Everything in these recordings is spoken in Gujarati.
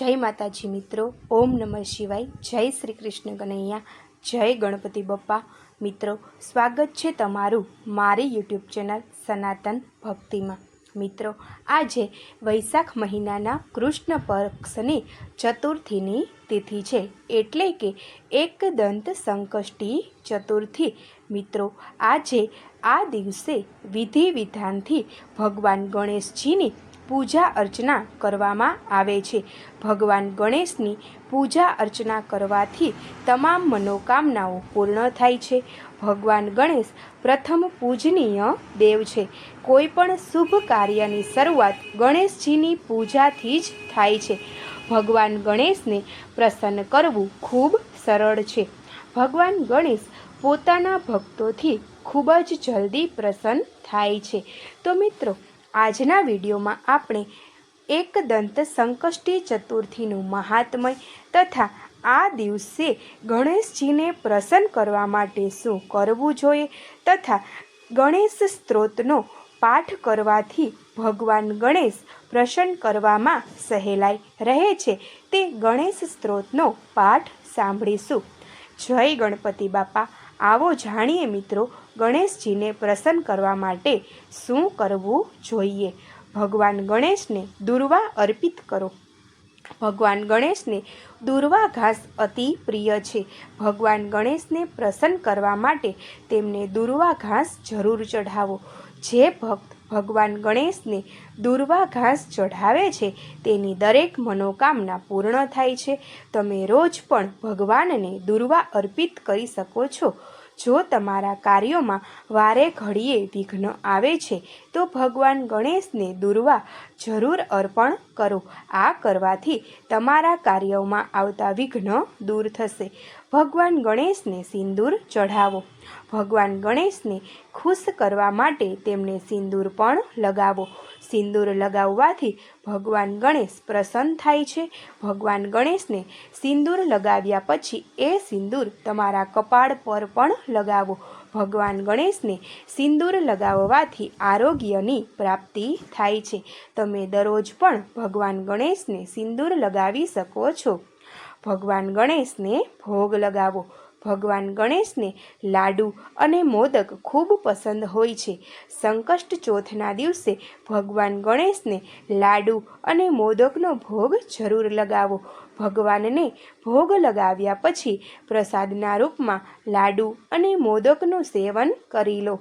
જય માતાજી મિત્રો. ઓમ નમઃ શિવાય. જય શ્રી કૃષ્ણ કનૈયા. જય ગણપતિ બપ્પા. મિત્રો, સ્વાગત છે તમારું મારી યુટ્યુબ ચેનલ સનાતન ભક્તિમાં. મિત્રો, આજે વૈશાખ મહિનાના કૃષ્ણ પક્ષની ચતુર્થીની તિથિ છે. એટલે કે એકદંત સંકષ્ટી ચતુર્થી. મિત્રો, આજે આ દિવસે વિધિ વિધાનથી ભગવાન ગણેશજીની પૂજા અર્ચના કરવામાં આવે છે. ભગવાન ગણેશની પૂજા અર્ચના કરવાથી તમામ મનોકામનાઓ પૂર્ણ થાય છે. ભગવાન ગણેશ પ્રથમ પૂજનીય દેવ છે. કોઈ પણ શુભ કાર્યની શરૂઆત ગણેશજીની પૂજાથી જ થાય છે. ભગવાન ગણેશને પ્રસન્ન કરવું ખૂબ સરળ છે. ભગવાન ગણેશ પોતાના ભક્તોથી ખૂબ જ જલ્દી પ્રસન્ન થાય છે. તો મિત્રો આજના વિડીયોમાં આપણે એકદંત સંકષ્ટી ચતુર્થીનું મહાત્મય તથા આ દિવસે ગણેશજીને પ્રસન્ન કરવા માટે શું કરવું જોઈએ તથા ગણેશ સ્ત્રોતનો પાઠ કરવાથી ભગવાન ગણેશ પ્રસન્ન કરવામાં સહેલાઈ રહે છે. તે ગણેશ સ્ત્રોતનો પાઠ સાંભળીશું. જય ગણપતિ બાપા. આવો જાણીએ મિત્રો ગણેશજીને પ્રસન્ન કરવા માટે શું કરવું જોઈએ? ભગવાન ગણેશને દુર્વા અર્પિત કરો. ભગવાન ગણેશને દુર્વા ઘાસ અતિ પ્રિય છે. ભગવાન ગણેશને પ્રસન્ન કરવા માટે તેમને દુર્વા ઘાસ જરૂર ચઢાવો. જે ભક્ત ભગવાન ગણેશને દુર્વા ઘાસ ચઢાવે છે, તેની દરેક મનોકામના પૂર્ણ થાય છે. તમે રોજ પણ ભગવાનને દુર્વા અર્પિત કરી શકો છો. જો તમારા કાર્યોમાં વારે ઘડીએ વિઘ્ન આવે છે, તો ભગવાન ગણેશને દુર્વા જરૂર અર્પણ કરો. આ કરવાથી તમારા કાર્યોમાં આવતા વિઘ્ન દૂર થશે. ભગવાન ગણેશને સિંદૂર ચઢાવો. ભગવાન ગણેશને ખુશ કરવા માટે તેમને સિંદૂર પણ લગાવો. સિંદૂર લગાવવાથી ભગવાન ગણેશ પ્રસન્ન થાય છે. ભગવાન ગણેશને સિંદૂર લગાવ્યા પછી એ સિંદૂર તમારા કપાળ પર પણ લગાવો. ભગવાન ગણેશને સિંદૂર લગાવવાથી આરોગ્યની પ્રાપ્તિ થાય છે. તમે દરરોજ પણ ભગવાન ગણેશને સિંદૂર લગાવી શકો છો. ભગવાન ગણેશને ભોગ લગાવો. ભગવાન ગણેશને લાડુ અને મોદક ખૂબ પસંદ હોય છે. સંકષ્ટ ચોથના દિવસે ભગવાન ગણેશને લાડુ અને મોદકનો ભોગ જરૂર લગાવો. ભગવાનને ભોગ લગાવ્યા પછી પ્રસાદના રૂપમાં લાડુ અને મોદકનું સેવન કરી લો.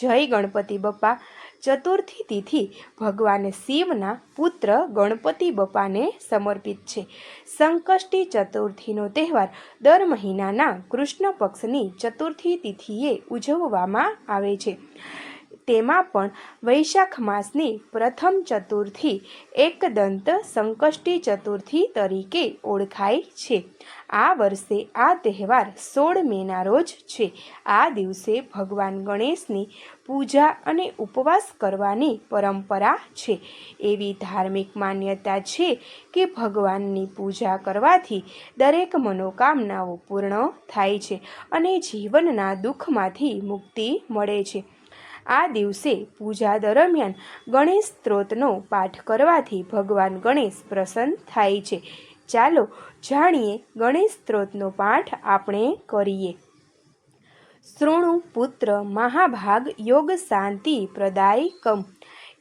જય ગણપતિ બપ્પા ચતુર્થી તિથિ ભગવાન શિવના પુત્ર ગણપતિ બપ્પાને સમર્પિત છે. સંકષ્ટી ચતુર્થીનો તહેવાર દર મહિનાના કૃષ્ણ પક્ષની ચતુર્થી તિથિએ ઉજવવામાં આવે છે. તેમાં પણ વૈશાખ માસની પ્રથમ ચતુર્થી એકદંત સંકષ્ટી ચતુર્થી તરીકે ઓળખાય છે. આ વર્ષે આ તહેવાર સોળ મેના રોજ છે. આ દિવસે ભગવાન ગણેશની પૂજા અને ઉપવાસ કરવાની પરંપરા છે. એવી ધાર્મિક માન્યતા છે કે ભગવાનની પૂજા કરવાથી દરેક મનોકામનાઓ પૂર્ણ થાય છે અને જીવનના દુઃખમાંથી મુક્તિ મળે છે. આ દિવસે પૂજા દરમિયાન ગણેશ સ્ત્રોતનો પાઠ કરવાથી ભગવાન ગણેશ પ્રસન્ન થાય છે. ચાલો જાણીએ ગણેશ સ્ત્રોતનો પાઠ આપણે કરીએ. શૃણુ પુત્ર મહાભાગ યોગ શાંતિ પ્રદાયકમ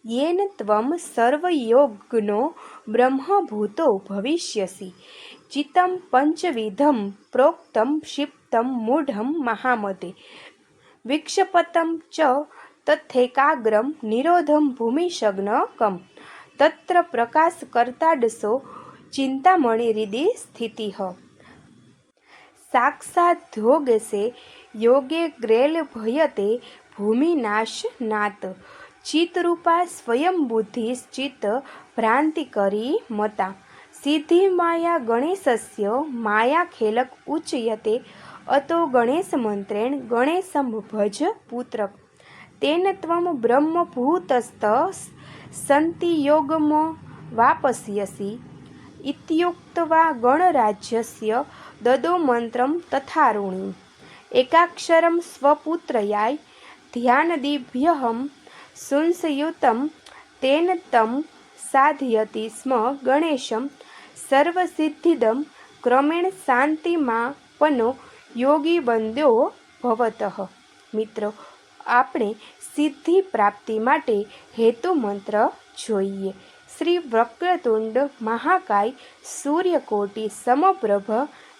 યેન ત્વમ સર્વયોગનો બ્રહ્મભૂતો ભવિષ્યસી. ચિત્તમ પંચવિધમ પ્રોક્તમ ક્ષિપ્તમ મૂઢમ મહામતે. વિક્ષપતમ ચ તથેકાગ્રમ નિરોધમ ભૂમિશગ્નકમ તત્ર પ્રકાશ કરતાડસો ચિંતામણિહૃદિ સ્થિતિ સાક્ષાધ્યોગસે યોગે ગ્રેલ ભયતે ભૂમિનાશ નાત ચિતરૂપા સ્વયં બુદ્ધિશ્ચિત ભ્રાંતિકરી મતા સિદ્ધિ માયા ગણેશસ્ય માયા ખેલક ઉચ્યતે અતો ગણેશ મંત્રેણ ગણેશમ ભજ પુત્ર તેન ત્વમ બ્રહ્મભૂતસ્થ સંતિ યોગમ વાપસ્યસી ઇત્યુક્તવા ગણરાજ્યસ્ય દદો મંત્રમ તથારુણી. એકાક્ષરમ સ્વપુત્રયાય ધ્યાનદિભ્યહમ સુંસયુતમ તેન તમ સાધયતિ સ્મ ગણેશમ સર્વસિદ્ધિદમ ક્રમેણ શાંતિમાં પનો યોગી બંદ્યો ભવત. મિત્રો આપણે સિદ્ધિ પ્રાપ્તિ માટે હેતુ મંત્ર જોઈએ. શ્રી વક્રતુંડ મહાકાય સૂર્યકોટિ સમપ્રભ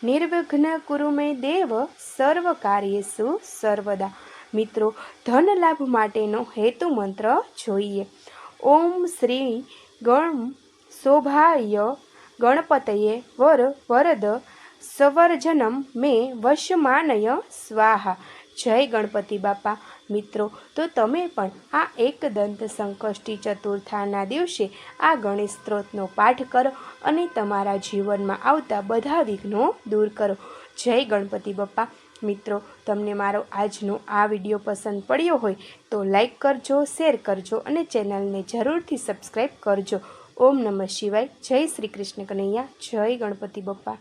નિર્વિઘ્ન કુરુમે દેવ સર્વ કાર્યેષુ સર્વદા. મિત્રો, ધન લાભ માટેનો હેતુ મંત્ર જોઈએ. ઓમ શ્રી ગણ શોભાય ગણપતયે વર વરદ સવર્જનમ મે વશમાનય સ્વાહા. જય ગણપતિ બાપા. મિત્રો, તો તમે પણ આ એકદંત સંકષ્ટી ચતુર્થાના દિવસે આ ગણેશ સ્ત્રોતનો પાઠ કરો અને તમારા જીવનમાં આવતા બધા વિઘ્નો દૂર કરો. જય ગણપતિ બપ્પા. મિત્રો, તમને મારો આજનો આ વીડિયો પસંદ પડ્યો હોય તો લાઈક કરજો, શેર કરજો અને ચેનલને જરૂરથી સબસ્ક્રાઈબ કરજો. ઓમ નમઃ શિવાય. જય શ્રી કૃષ્ણ કનૈયા. જય ગણપતિ બાપા